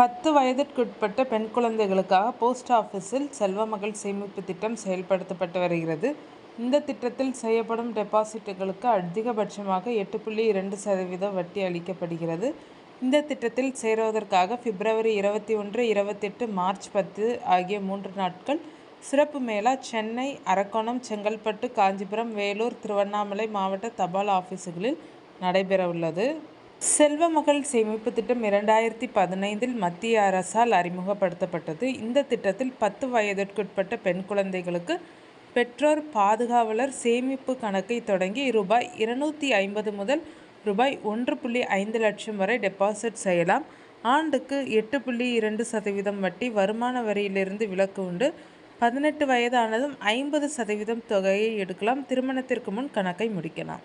பத்து வயதிற்குட்பட்ட பெண் குழந்தைகளுக்காக போஸ்ட் ஆஃபீஸில் செல்வ மகள் சேமிப்பு திட்டம் செயல்படுத்தப்பட்டு வருகிறது. இந்த திட்டத்தில் செய்யப்படும் டெபாசிட்டுகளுக்கு அதிகபட்சமாக எட்டு புள்ளி இரண்டு சதவீத வட்டி அளிக்கப்படுகிறது. இந்த திட்டத்தில் சேருவதற்காக பிப்ரவரி இருபத்தி ஒன்று இருபத்தெட்டு மார்ச் பத்து ஆகிய மூன்று நாட்கள் சிறப்பு மேளா சென்னை அரக்கோணம் செங்கல்பட்டு காஞ்சிபுரம் வேலூர் திருவண்ணாமலை மாவட்ட தபால் ஆஃபீஸுகளில் நடைபெறவுள்ளது. செல்வமகள் சேமிப்பு திட்டம் இரண்டாயிரத்தி பதினைந்தில் மத்திய அரசால் அறிமுகப்படுத்தப்பட்டது. இந்த திட்டத்தில் பத்து வயதிற்குட்பட்ட பெண் குழந்தைகளுக்கு பெற்றோர் பாதுகாவலர் சேமிப்பு கணக்கை தொடங்கி ரூபாய் இருநூற்றி ஐம்பது முதல் ரூபாய் ஒன்று புள்ளி ஐந்து லட்சம் வரை டெபாசிட் செய்யலாம். ஆண்டுக்கு எட்டு புள்ளி இரண்டு சதவீதம் வட்டி வருமான வரியிலிருந்து விலக்கு உண்டு. பதினெட்டு வயதானதும் ஐம்பது சதவீதம் தொகையை எடுக்கலாம். திருமணத்திற்கு முன் கணக்கை முடிக்கலாம்.